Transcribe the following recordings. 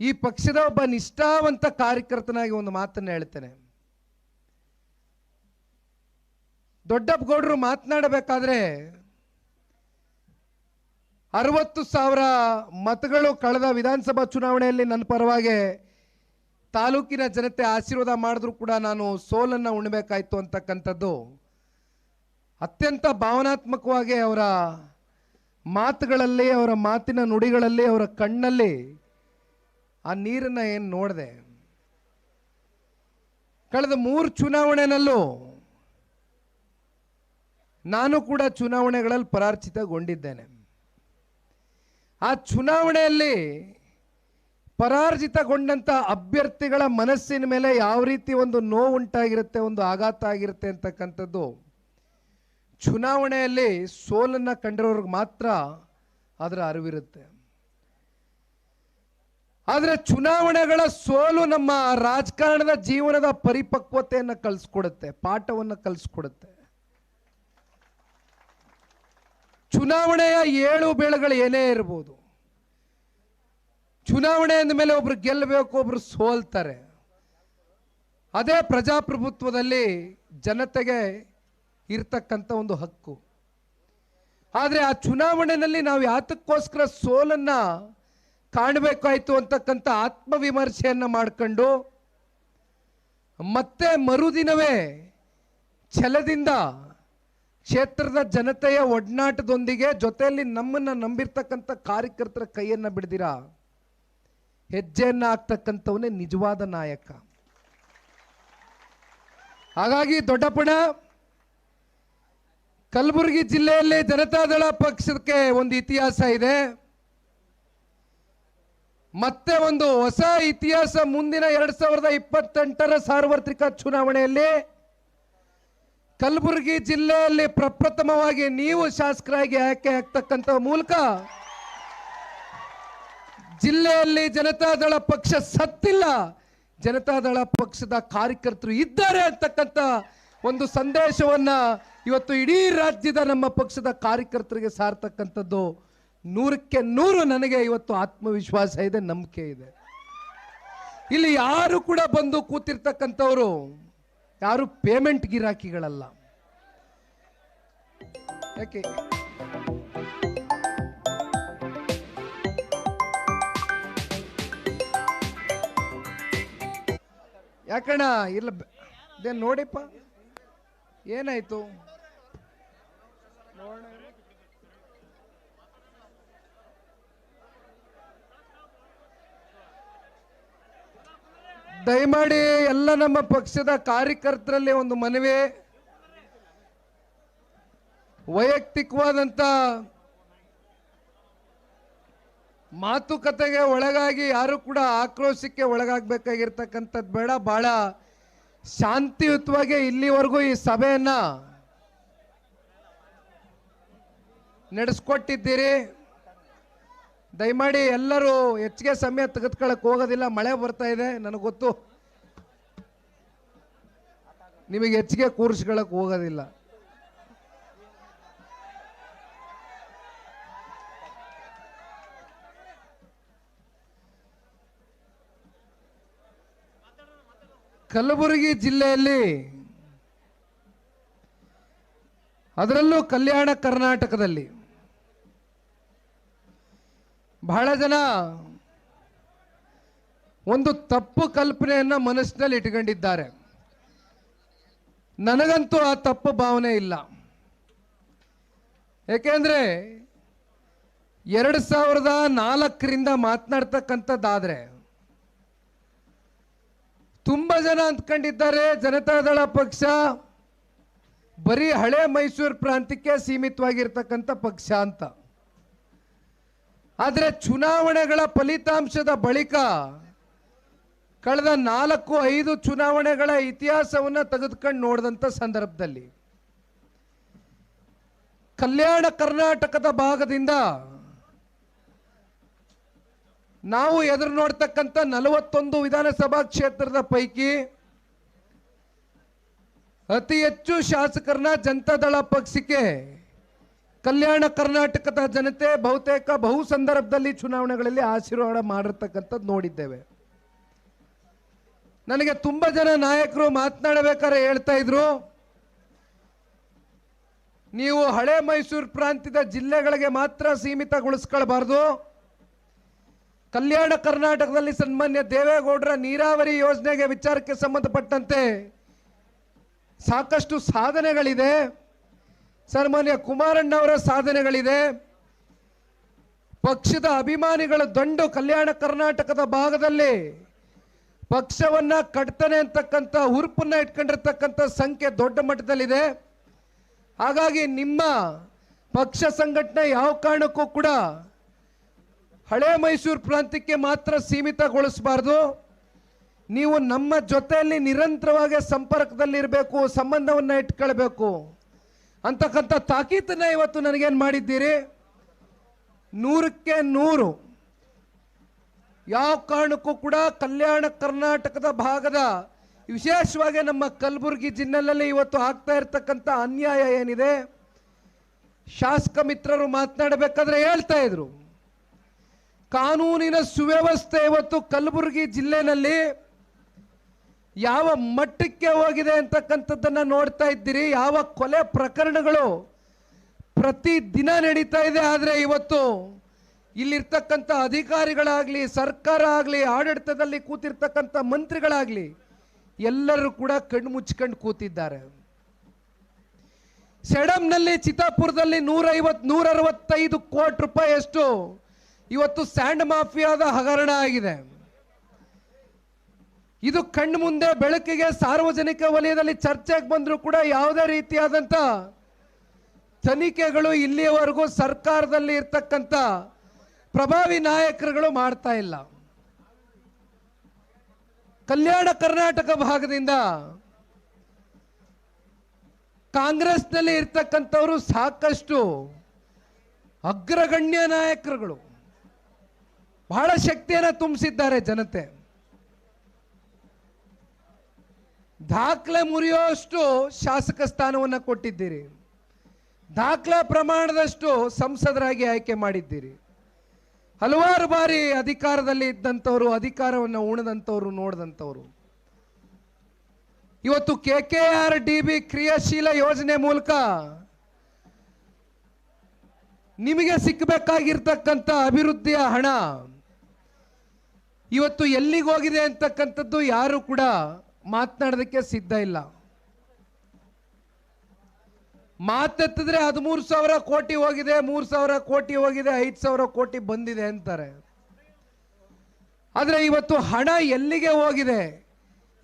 ಈ ಪಕ್ಷದ ಒಬ್ಬ ನಿಷ್ಠಾವಂತ ಕಾರ್ಯಕರ್ತನಾಗಿ ಒಂದು ಮಾತನ್ನು ಹೇಳ್ತೇನೆ. ದೊಡ್ಡಪ್ಪಗೌಡರು ಮಾತನಾಡಬೇಕಾದ್ರೆ ಅರವತ್ತು ಸಾವಿರ ಮತಗಳು ಕಳೆದ ವಿಧಾನಸಭಾ ಚುನಾವಣೆಯಲ್ಲಿ ನನ್ನ ಪರವಾಗಿ ತಾಲೂಕಿನ ಜನತೆ ಆಶೀರ್ವಾದ ಮಾಡಿದ್ರು ಕೂಡ ನಾನು ಸೋಲನ್ನು ಉಣ್ಬೇಕಾಯ್ತು ಅಂತಕ್ಕಂಥದ್ದು. ಅತ್ಯಂತ ಭಾವನಾತ್ಮಕವಾಗಿ ಅವರ ಮಾತುಗಳಲ್ಲಿ, ಅವರ ಮಾತಿನ ನುಡಿಗಳಲ್ಲಿ, ಅವರ ಕಣ್ಣಲ್ಲಿ ಆ ನೀರನ್ನು ಏನು ನೋಡಿದೆ? ಕಳೆದ ಮೂರು ಚುನಾವಣೆನಲ್ಲೂ ನಾನು ಕೂಡ ಚುನಾವಣೆಗಳಲ್ಲಿ ಪರಾರ್ಜಿತಗೊಂಡಿದ್ದೇನೆ. ಆ ಚುನಾವಣೆಯಲ್ಲಿ ಪರಾರ್ಜಿತಗೊಂಡಂಥ ಅಭ್ಯರ್ಥಿಗಳ ಮನಸ್ಸಿನ ಮೇಲೆ ಯಾವ ರೀತಿ ಒಂದು ನೋವುಂಟಾಗಿರುತ್ತೆ, ಒಂದು ಆಘಾತ ಆಗಿರುತ್ತೆ ಅಂತಕ್ಕಂಥದ್ದು ಚುನಾವಣೆಯಲ್ಲಿ ಸೋಲನ್ನು ಕಂಡಿರೋರ್ಗೆ ಮಾತ್ರ ಅದರ ಅರಿವಿರುತ್ತೆ. ಆದರೆ ಚುನಾವಣೆಗಳ ಸೋಲು ನಮ್ಮ ರಾಜಕಾರಣದ ಜೀವನದ ಪರಿಪಕ್ವತೆಯನ್ನು ಕಲಿಸ್ಕೊಡುತ್ತೆ, ಪಾಠವನ್ನು ಕಲಿಸ್ಕೊಡುತ್ತೆ. ಚುನಾವಣೆಯ ಏಳು ಬೇಳೆಗಳು ಏನೇ ಇರ್ಬೋದು, ಚುನಾವಣೆ ಅಂದ ಮೇಲೆ ಒಬ್ರು ಗೆಲ್ಲಬೇಕು ಒಬ್ರು ಸೋಲ್ತಾರೆ. ಅದೇ ಪ್ರಜಾಪ್ರಭುತ್ವದಲ್ಲಿ ಜನತೆಗೆ ಇರ್ತಕ್ಕಂಥ ಒಂದು ಹಕ್ಕು. ಆದರೆ ಆ ಚುನಾವಣೆಯಲ್ಲಿ ನಾವು ಯಾತಕ್ಕೋಸ್ಕರ ಸೋಲನ್ನ ಕಾಣಬೇಕಾಯ್ತು ಅಂತಕ್ಕಂಥ ಆತ್ಮವಿಮರ್ಶೆಯನ್ನು ಮಾಡ್ಕೊಂಡು ಮತ್ತೆ ಮರುದಿನವೇ ಛಲದಿಂದ ಕ್ಷೇತ್ರದ ಜನತೆಯ ಒಡನಾಟದೊಂದಿಗೆ ಜೊತೆಯಲ್ಲಿ ನಮ್ಮನ್ನ ನಂಬಿರ್ತಕ್ಕಂಥ ಕಾರ್ಯಕರ್ತರ ಕೈಯನ್ನ ಬಿಡದಿರ? ಹೆಜ್ಜೆಯನ್ನ ಹಾಕ್ತಕ್ಕಂಥವನೇ ನಿಜವಾದ ನಾಯಕ. ಹಾಗಾಗಿ ದೊಡ್ಡಪ್ಪಣ ಕಲಬುರಗಿ ಜಿಲ್ಲೆಯಲ್ಲಿ ಜನತಾದಳ ಪಕ್ಷಕ್ಕೆ ಒಂದು ಇತಿಹಾಸ ಇದೆ. ಮತ್ತೆ ಒಂದು ಹೊಸ ಇತಿಹಾಸ ಮುಂದಿನ ಎರಡ್ ಸಾವಿರದ ಇಪ್ಪತ್ತೆಂಟರ ಸಾರ್ವತ್ರಿಕ ಚುನಾವಣೆಯಲ್ಲಿ ಕಲಬುರಗಿ ಜಿಲ್ಲೆಯಲ್ಲಿ ಪ್ರಪ್ರಥಮವಾಗಿ ನೀವು ಶಾಸಕರಾಗಿ ಆಯ್ಕೆ ಆಗ್ತಕ್ಕಂಥ ಮೂಲಕ ಜಿಲ್ಲೆಯಲ್ಲಿ ಜನತಾದಳ ಪಕ್ಷ ಸತ್ತಿಲ್ಲ. ಜನತಾದಳ ಪಕ್ಷದ ಕಾರ್ಯಕರ್ತರು ಇದ್ದಾರೆ ಅಂತಕ್ಕಂಥ ಒಂದು ಸಂದೇಶವನ್ನ ಇವತ್ತು ಇಡೀ ರಾಜ್ಯದ ನಮ್ಮ ಪಕ್ಷದ ಕಾರ್ಯಕರ್ತರಿಗೆ ಸಾರ್ತಕ್ಕಂಥದ್ದು. ನೂರಕ್ಕೆ ನೂರು ನನಗೆ ಇವತ್ತು ಆತ್ಮವಿಶ್ವಾಸ ಇದೆ, ನಂಬಿಕೆ ಇದೆ. ಇಲ್ಲಿ ಯಾರು ಕೂಡ ಬಂದು ಕೂತಿರ್ತಕ್ಕಂಥವ್ರು ಯಾರು ಪೇಮೆಂಟ್ ಗಿರಾಕಿಗಳಲ್ಲ. ಯಾಕೆ? ಯಾಕಣ್ಣ, ಇಲ್ಲ ನೋಡಿಪ್ಪ? ಏನಾಯ್ತು? ದಯಮಾಡಿ ಎಲ್ಲ ನಮ್ಮ ಪಕ್ಷದ ಕಾರ್ಯಕರ್ತರಲ್ಲಿ ಒಂದು ಮನವಿ. ವೈಯಕ್ತಿಕವಾದಂಥ ಮಾತುಕತೆಗೆ ಒಳಗಾಗಿ ಯಾರು ಕೂಡ ಆಕ್ರೋಶಕ್ಕೆ ಒಳಗಾಗಬೇಕಾಗಿರ್ತಕ್ಕಂಥದ್ದು ಬೇಡ. ಬಹಳ ಶಾಂತಿಯುತವಾಗಿ ಇಲ್ಲಿವರೆಗೂ ಈ ಸಭೆಯನ್ನು ನಡೆಸ್ಕೊಟ್ಟಿದ್ದೀರಿ. ದಯಮಾಡಿ ಎಲ್ಲರೂ ಹೆಚ್ಚಿಗೆ ಸಮಯ ತೆಗೆದುಕೊಳ್ಳಕ್ಕೆ ಹೋಗೋದಿಲ್ಲ. ಮಳೆ ಬರ್ತಾ ಇದೆ, ನನಗೆ ಗೊತ್ತು. ನಿಮಗೆ ಹೆಚ್ಚಿಗೆ ಕೂರಿಸ್ಕೊಳ್ಳಕ್ಕೆ ಹೋಗೋದಿಲ್ಲ. ಕಲಬುರಗಿ ಜಿಲ್ಲೆಯಲ್ಲಿ ಅದರಲ್ಲೂ ಕಲ್ಯಾಣ ಕರ್ನಾಟಕದಲ್ಲಿ ಬಹಳ ಜನ ಒಂದು ತಪ್ಪು ಕಲ್ಪನೆಯನ್ನ ಮನಸ್ಸಿನಲ್ಲಿ ಇಟ್ಕೊಂಡಿದ್ದಾರೆ. ನನಗಂತೂ ಆ ತಪ್ಪು ಭಾವನೆ ಇಲ್ಲ. ಏಕೆಂದ್ರೆ ಎರಡು ಸಾವಿರದ ನಾಲ್ಕರಿಂದ ಮಾತನಾಡ್ತಕ್ಕಂಥದ್ದಾದ್ರೆ ತುಂಬ ಜನ ಅಂದ್ಕೊಂಡಿದ್ದಾರೆ ಜನತಾದಳ ಪಕ್ಷ, ಬರೀ ಹಳೆ ಮೈಸೂರು ಪ್ರಾಂತ್ಯಕ್ಕೆ ಸೀಮಿತವಾಗಿರ್ತಕ್ಕಂಥ ಪಕ್ಷ ಅಂತ. ಆದರೆ ಚುನಾವಣೆಗಳ ಫಲಿತಾಂಶದ ಬಳಿಕ ಕಳೆದ ನಾಲ್ಕು ಐದು ಚುನಾವಣೆಗಳ ಇತಿಹಾಸವನ್ನು ತೆಗೆದುಕೊಂಡು ನೋಡಿದಂಥ ಸಂದರ್ಭದಲ್ಲಿ ಕಲ್ಯಾಣ ಕರ್ನಾಟಕದ ಭಾಗದಿಂದ ನಾವು ಎದುರು ನೋಡ್ತಕ್ಕಂಥ ನಲವತ್ತೊಂದು ವಿಧಾನಸಭಾ ಕ್ಷೇತ್ರದ ಪೈಕಿ ಅತಿ ಹೆಚ್ಚು ಶಾಸಕರನ್ನ ಜನತಾದಳ ಪಕ್ಷಕ್ಕೆ ಕಲ್ಯಾಣ ಕರ್ನಾಟಕದ ಜನತೆ ಬಹುತೇಕ ಬಹು ಸಂದರ್ಭದಲ್ಲಿ ಚುನಾವಣೆಗಳಲ್ಲಿ ಆಶೀರ್ವಾದ ಮಾಡಿರ್ತಕ್ಕಂಥದ್ದು ನೋಡಿದ್ದೇವೆ. ನನಗೆ ತುಂಬ ಜನ ನಾಯಕರು ಮಾತನಾಡಬೇಕಾದ್ರೆ ಹೇಳ್ತಾ ಇದ್ರು. ನೀವು ಹಳೆ ಮೈಸೂರು ಪ್ರಾಂತ್ಯದ ಜಿಲ್ಲೆಗಳಿಗೆ ಮಾತ್ರ ಸೀಮಿತಗೊಳಿಸ್ಕೊಳ್ಬಾರ್ದು. ಕಲ್ಯಾಣ ಕರ್ನಾಟಕದಲ್ಲಿ ಸನ್ಮಾನ್ಯ ದೇವೇಗೌಡರ ನೀರಾವರಿ ಯೋಜನೆಗೆ ವಿಚಾರಕ್ಕೆ ಸಂಬಂಧಪಟ್ಟಂತೆ ಸಾಕಷ್ಟು ಸಾಧನೆಗಳಿದೆ. ಸನ್ಮಾನ್ಯ ಕುಮಾರಣ್ಣವರ ಸಾಧನೆಗಳಿದೆ. ಪಕ್ಷದ ಅಭಿಮಾನಿಗಳ ದಂಡು ಕಲ್ಯಾಣ ಕರ್ನಾಟಕದ ಭಾಗದಲ್ಲಿ ಪಕ್ಷವನ್ನ ಕಟ್ತಾನೆ ಅಂತಕ್ಕಂಥ, ಹುರುಪನ್ನ ಇಟ್ಕೊಂಡಿರ್ತಕ್ಕಂಥ ಸಂಖ್ಯೆ ದೊಡ್ಡ ಮಟ್ಟದಲ್ಲಿದೆ. ಹಾಗಾಗಿ ನಿಮ್ಮ ಪಕ್ಷ ಸಂಘಟನೆ ಯಾವ ಕಾರಣಕ್ಕೂ ಕೂಡ ಹಳೆ ಮೈಸೂರು ಪ್ರಾಂತ್ಯಕ್ಕೆ ಮಾತ್ರ ಸೀಮಿತಗೊಳಿಸಬಾರ್ದು. ನೀವು ನಮ್ಮ ಜೊತೆಯಲ್ಲಿ ನಿರಂತರವಾಗಿ ಸಂಪರ್ಕದಲ್ಲಿರಬೇಕು, ಸಂಬಂಧವನ್ನು ಇಟ್ಕೊಳ್ಬೇಕು. ಅಂತಕ್ಕಂಥ ತಾಕೀತನ್ನ ಇವತ್ತು ನನಗೇನು ಮಾಡಿದ್ದೀರಿ? ನೂರಕ್ಕೆ ನೂರು. ಯಾವ ಕಾರಣಕ್ಕೂ ಕೂಡ ಕಲ್ಯಾಣ ಕರ್ನಾಟಕದ ಭಾಗದ, ವಿಶೇಷವಾಗಿ ನಮ್ಮ ಕಲಬುರಗಿ ಜಿಲ್ಲೆಯಲ್ಲಿ ಇವತ್ತು ಆಗ್ತಾ ಇರತಕ್ಕಂಥ ಅನ್ಯಾಯ ಏನಿದೆ? ಶಾಸಕ ಮಿತ್ರರು ಮಾತನಾಡಬೇಕಾದ್ರೆ ಹೇಳ್ತಾ ಇದ್ರು. ಕಾನೂನಿನ ಸುವ್ಯವಸ್ಥೆ ಇವತ್ತು ಕಲಬುರಗಿ ಜಿಲ್ಲೆನಲ್ಲಿ ಯಾವ ಮಟ್ಟಕ್ಕೆ ಹೋಗಿದೆ ಅಂತಕ್ಕಂಥದ್ದನ್ನು ನೋಡ್ತಾ ಇದ್ದೀರಿ. ಯಾವ ಕೊಲೆ ಪ್ರಕರಣಗಳು ಪ್ರತಿ ದಿನ ನಡೀತಾ ಇದೆ. ಆದರೆ ಇವತ್ತು ಇಲ್ಲಿರ್ತಕ್ಕಂಥ ಅಧಿಕಾರಿಗಳಾಗಲಿ, ಸರ್ಕಾರ ಆಗಲಿ, ಆಡಳಿತದಲ್ಲಿ ಕೂತಿರ್ತಕ್ಕಂಥ ಮಂತ್ರಿಗಳಾಗಲಿ ಎಲ್ಲರೂ ಕೂಡ ಕಣ್ಣು ಮುಚ್ಕೊಂಡು ಕೂತಿದ್ದಾರೆ. ಸೆಡಮ್ನಲ್ಲಿ ಚಿತ್ತಾಪುರದಲ್ಲಿ ನೂರೈವತ್ತು ಐವತ್ ನೂರ ಅರವತ್ತೈದು ಕೋಟಿ ರೂಪಾಯಿಯಷ್ಟು ಇವತ್ತು ಸ್ಯಾಂಡ್ ಮಾಫಿಯಾದ ಹಗರಣ ಆಗಿದೆ. ಇದು ಕಣ್ಣು ಮುಂದೆ ಬೆಳಕಿಗೆ ಸಾರ್ವಜನಿಕ ವಲಯದಲ್ಲಿ ಚರ್ಚೆಗೆ ಬಂದರೂ ಕೂಡ ಯಾವುದೇ ರೀತಿಯಾದಂಥ ತನಿಖೆಗಳು ಇಲ್ಲಿಯವರೆಗೂ ಸರ್ಕಾರದಲ್ಲಿ ಇರ್ತಕ್ಕಂಥ ಪ್ರಭಾವಿ ನಾಯಕರುಗಳು ಮಾಡ್ತಾ ಇಲ್ಲ. ಕಲ್ಯಾಣ ಕರ್ನಾಟಕ ಭಾಗದಿಂದ ಕಾಂಗ್ರೆಸ್ನಲ್ಲಿ ಇರ್ತಕ್ಕಂಥವರು ಸಾಕಷ್ಟು ಅಗ್ರಗಣ್ಯ ನಾಯಕರುಗಳು. ಬಹಳ ಶಕ್ತಿಯನ್ನು ತುಂಬಿಸಿದ್ದಾರೆ ಜನತೆ. ದಾಖಲೆ ಮುರಿಯೋಷ್ಟು ಶಾಸಕ ಸ್ಥಾನವನ್ನು ಕೊಟ್ಟಿದ್ದೀರಿ. ದಾಖಲೆ ಪ್ರಮಾಣದಷ್ಟು ಸಂಸದರಾಗಿ ಆಯ್ಕೆ ಮಾಡಿದ್ದೀರಿ. ಹಲವಾರು ಬಾರಿ ಅಧಿಕಾರದಲ್ಲಿ ಇದ್ದಂಥವರು, ಅಧಿಕಾರವನ್ನು ಉಣದಂಥವ್ರು, ನೋಡಿದಂಥವ್ರು. ಇವತ್ತು K K R D B ಕ್ರಿಯಾಶೀಲ ಯೋಜನೆ ಮೂಲಕ ನಿಮಗೆ ಸಿಕ್ಕಬೇಕಾಗಿರ್ತಕ್ಕಂಥ ಅಭಿವೃದ್ಧಿಯ ಹಣ ಇವತ್ತು ಎಲ್ಲಿಗೆ ಹೋಗಿದೆ ಅಂತಕ್ಕಂಥದ್ದು ಯಾರು ಕೂಡ ಮಾತನಾಡೋದಕ್ಕೆ ಸಿದ್ಧ ಇಲ್ಲ. ಮಾತೆತ್ತಿದ್ರೆ ಹದಿಮೂರು ಸಾವಿರ ಕೋಟಿ ಹೋಗಿದೆ, ಮೂರು ಸಾವಿರ ಕೋಟಿ ಹೋಗಿದೆ, ಐದು ಸಾವಿರ ಕೋಟಿ ಬಂದಿದೆ ಅಂತಾರೆ. ಆದರೆ ಇವತ್ತು ಹಣ ಎಲ್ಲಿಗೆ ಹೋಗಿದೆ?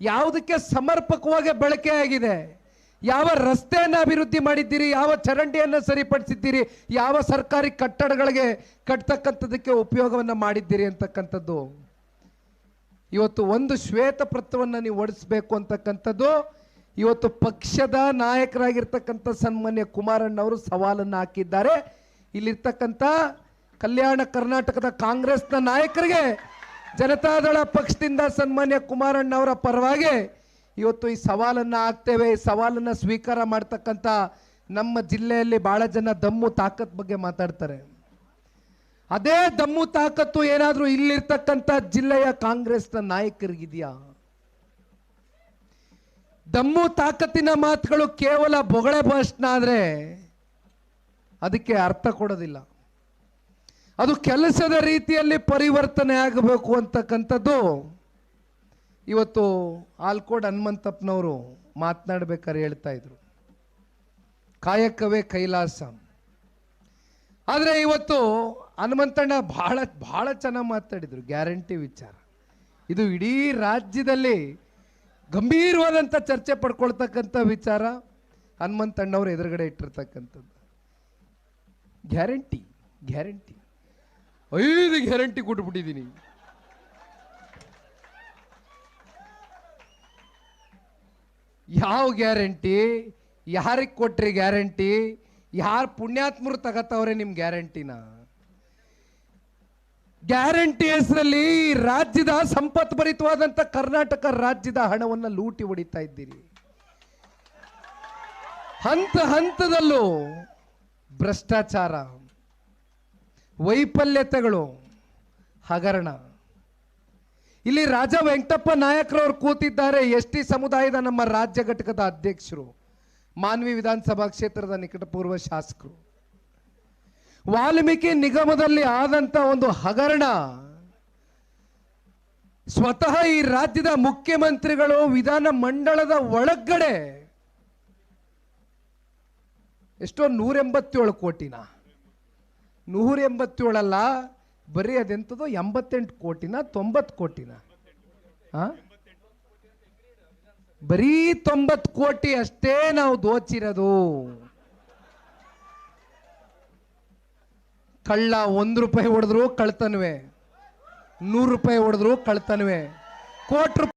ಯಾವುದಕ್ಕೆ ಸಮರ್ಪಕವಾಗಿ ಬಳಕೆ ಆಗಿದೆ? ಯಾವ ರಸ್ತೆಯನ್ನು ಅಭಿವೃದ್ಧಿ ಮಾಡಿದ್ದೀರಿ? ಯಾವ ಚರಂಡಿಯನ್ನು ಸರಿಪಡಿಸಿದ್ದೀರಿ? ಯಾವ ಸರ್ಕಾರಿ ಕಟ್ಟಡಗಳಿಗೆ ಕಟ್ತಕ್ಕಂಥದ್ದಕ್ಕೆ ಉಪಯೋಗವನ್ನು ಮಾಡಿದ್ದೀರಿ ಅಂತಕ್ಕಂಥದ್ದು. ಇವತ್ತು ಒಂದು ಶ್ವೇತ ಪತ್ರವನ್ನು ನೀವು ಒಡಿಸ್ಬೇಕು ಅಂತಕ್ಕಂಥದ್ದು, ಇವತ್ತು ಪಕ್ಷದ ನಾಯಕರಾಗಿರ್ತಕ್ಕಂಥ ಸನ್ಮಾನ್ಯ ಕುಮಾರಣ್ಣವರು ಸವಾಲನ್ನು ಹಾಕಿದ್ದಾರೆ. ಇಲ್ಲಿರ್ತಕ್ಕಂಥ ಕಲ್ಯಾಣ ಕರ್ನಾಟಕದ ಕಾಂಗ್ರೆಸ್ನ ನಾಯಕರಿಗೆ ಜನತಾದಳ ಪಕ್ಷದಿಂದ ಸನ್ಮಾನ್ಯ ಕುಮಾರಣ್ಣವರ ಪರವಾಗಿ ಇವತ್ತು ಈ ಸವಾಲನ್ನು ಹಾಕ್ತೇವೆ. ಈ ಸವಾಲನ್ನು ಸ್ವೀಕಾರ ಮಾಡ್ತಕ್ಕಂಥ ನಮ್ಮ ಜಿಲ್ಲೆಯಲ್ಲಿ ಭಾಳ ಜನ ದಮ್ಮು ತಾಕತ್ ಬಗ್ಗೆ ಮಾತಾಡ್ತಾರೆ. ಅದೇ ದಮ್ಮು ತಾಕತ್ತು ಏನಾದರೂ ಇಲ್ಲಿರ್ತಕ್ಕಂಥ ಜಿಲ್ಲೆಯ ಕಾಂಗ್ರೆಸ್ನ ನಾಯಕರಿಗಿದೆಯಾ? ದಮ್ಮು ತಾಕತ್ತಿನ ಮಾತುಗಳು ಕೇವಲ ಬೊಗಳೆ ಭಾಷಣ ಆದರೆ ಅದಕ್ಕೆ ಅರ್ಥ ಕೊಡೋದಿಲ್ಲ. ಅದು ಕೆಲಸದ ರೀತಿಯಲ್ಲಿ ಪರಿವರ್ತನೆ ಆಗಬೇಕು ಅಂತಕ್ಕಂಥದ್ದು ಇವತ್ತು ಆಲ್ಕೋಡ್ ಹನುಮಂತಪ್ಪನವರು ಮಾತನಾಡಬೇಕಾದ್ರೆ ಹೇಳ್ತಾ ಇದ್ರು. ಕಾಯಕವೇ ಕೈಲಾಸ. ಆದರೆ ಇವತ್ತು ಹನುಮಂತಣ್ಣ ಬಹಳ ಬಹಳ ಚೆನ್ನಾಗಿ ಮಾತಾಡಿದ್ರು, ಗ್ಯಾರಂಟಿ ವಿಚಾರ. ಇದು ಇಡೀ ರಾಜ್ಯದಲ್ಲಿ ಗಂಭೀರವಾದಂಥ ಚರ್ಚೆ ಪಡ್ಕೊಳ್ತಕ್ಕಂಥ ವಿಚಾರ ಹನುಮಂತಣ್ಣವ್ರ ಎದುರುಗಡೆ ಇಟ್ಟಿರ್ತಕ್ಕಂಥದ್ದು. Guarantee guarantee. ಐದು ಗ್ಯಾರಂಟಿ ಕೊಟ್ಬಿಟ್ಟಿದ್ದೀನಿ. ಯಾವ ಗ್ಯಾರಂಟಿ? ಯಾರಿಗೆ ಕೊಟ್ರಿ ಗ್ಯಾರಂಟಿ? ಯಾರು ಪುಣ್ಯಾತ್ಮರು ತಗತ್ತವ್ರೆ ನಿಮ್ಮ ಗ್ಯಾರಂಟಿನ? ಗ್ಯಾರಂಟಿ ಹೆಸರಲ್ಲಿ ರಾಜ್ಯದ ಸಂಪತ್ಭರಿತವಾದಂಥ ಕರ್ನಾಟಕ ರಾಜ್ಯದ ಹಣವನ್ನು ಲೂಟಿ ಹೊಡಿತಾ ಇದ್ದೀರಿ. ಹಂತ ಹಂತದಲ್ಲೂ ಭ್ರಷ್ಟಾಚಾರ, ವೈಫಲ್ಯತೆಗಳು ಹಗರಣ. ಇಲ್ಲಿ ರಾಜ ವೆಂಕಟಪ್ಪ ನಾಯಕರವರು ಕೂತಿದ್ದಾರೆ, ಎಸ್ ಟಿ ಸಮುದಾಯದ ನಮ್ಮ ರಾಜ್ಯ ಘಟಕದ ಅಧ್ಯಕ್ಷರು. ಮಾನ್ವಿ ವಿಧಾನಸಭಾ ಕ್ಷೇತ್ರದ ನಿಕಟಪೂರ್ವ ಶಾಸಕರು. ವಾಲ್ಮೀಕಿ ನಿಗಮದಲ್ಲಿ ಆದಂತ ಒಂದು ಹಗರಣ. ಸ್ವತಃ ಈ ರಾಜ್ಯದ ಮುಖ್ಯಮಂತ್ರಿಗಳು ವಿಧಾನ ಮಂಡಳದ ಒಳಗಡೆ ಎಷ್ಟೋ ನೂರ ಎಂಬತ್ತೇಳು ಕೋಟಿನ. ನೂರ ಎಂಬತ್ತೇಳಲ್ಲ ಬರೀ ಅದೆಂಥದ್ದು ಎಂಬತ್ತೆಂಟು ಕೋಟಿನ, ತೊಂಬತ್ತು ಕೋಟಿನ. ಆ? ಬರೀ ತೊಂಬತ್ತು ಕೋಟಿ ಅಷ್ಟೇ ನಾವು ದೋಚಿರೋದು. ಕಳ್ಳ ಒಂದು ರೂಪಾಯಿ ಹೊಡೆದ್ರು ಕಳ್ತನ್ವೆ, ನೂರು ರೂಪಾಯಿ ಹೊಡೆದ್ರು ಕಳ್ತನ್ವೆ ಕೋಟಿ ರೂಪಾಯಿ